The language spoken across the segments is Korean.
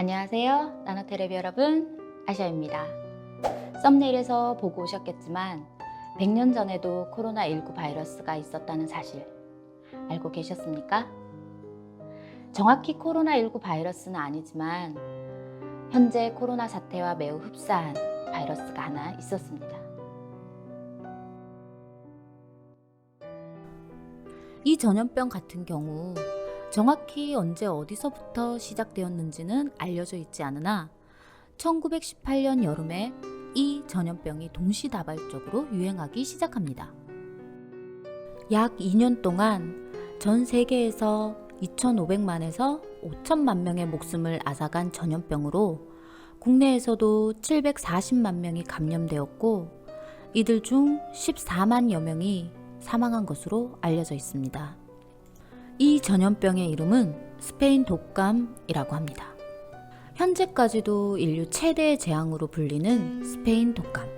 안녕하세요. 나노테레비 여러분, 아시아입니다. 썸네일에서 보고 오셨겠지만 100년 전에도 코로나19 바이러스가 있었다는 사실 알고 계셨습니까? 정확히 코로나19 바이러스는 아니지만 현재 코로나 사태와 매우 흡사한 바이러스가 하나 있었습니다. 이 전염병 같은 경우 정확히 언제 어디서부터 시작되었는지는 알려져 있지 않으나 1918년 여름에 이 전염병이 동시다발적으로 유행하기 시작합니다. 약 2년 동안 전 세계에서 2,500만에서 5천만 명의 목숨을 앗아간 전염병으로 국내에서도 740만 명이 감염되었고 이들 중 14만여 명이 사망한 것으로 알려져 있습니다. 이 전염병의 이름은 스페인 독감이라고 합니다. 현재까지도 인류 최대의 재앙으로 불리는 스페인 독감.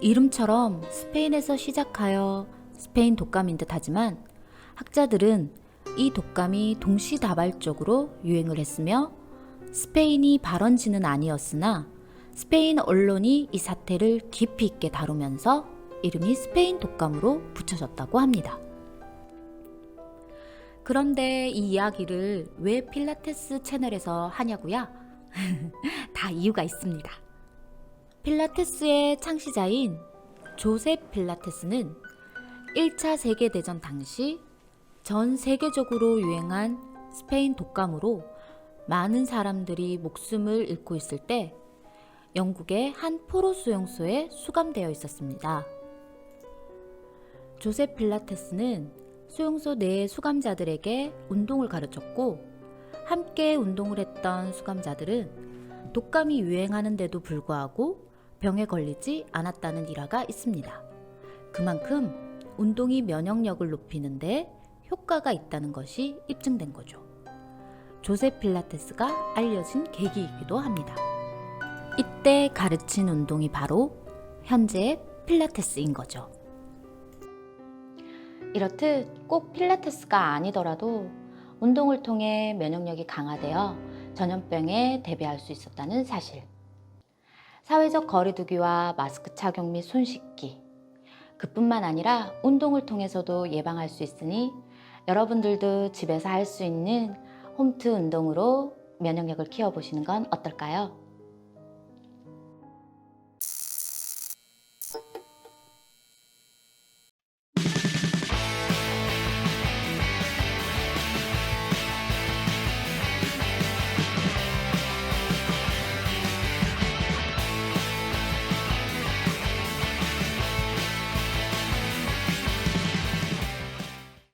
이름처럼 스페인에서 시작하여 스페인 독감인 듯 하지만 학자들은 이 독감이 동시다발적으로 유행을 했으며 스페인이 발원지는 아니었으나 스페인 언론이 이 사태를 깊이 있게 다루면서 이름이 스페인 독감으로 붙여졌다고 합니다. 그런데 이 이야기를 왜 필라테스 채널에서 하냐고요? 다 이유가 있습니다. 필라테스의 창시자인 조셉 필라테스는 1차 세계대전 당시 전 세계적으로 유행한 스페인 독감으로 많은 사람들이 목숨을 잃고 있을 때 영국의 한 포로 수용소에 수감되어 있었습니다. 조셉 필라테스는 수용소 내 수감자들에게 운동을 가르쳤고 함께 운동을 했던 수감자들은 독감이 유행하는데도 불구하고 병에 걸리지 않았다는 일화가 있습니다. 그만큼 운동이 면역력을 높이는데 효과가 있다는 것이 입증된 거죠. 조셉 필라테스가 알려진 계기이기도 합니다. 이때 가르친 운동이 바로 현재의 필라테스인 거죠. 이렇듯 꼭 필라테스가 아니더라도 운동을 통해 면역력이 강화되어 전염병에 대비할 수 있었다는 사실. 사회적 거리두기와 마스크 착용 및 손 씻기. 그뿐만 아니라 운동을 통해서도 예방할 수 있으니 여러분들도 집에서 할 수 있는 홈트 운동으로 면역력을 키워보시는 건 어떨까요?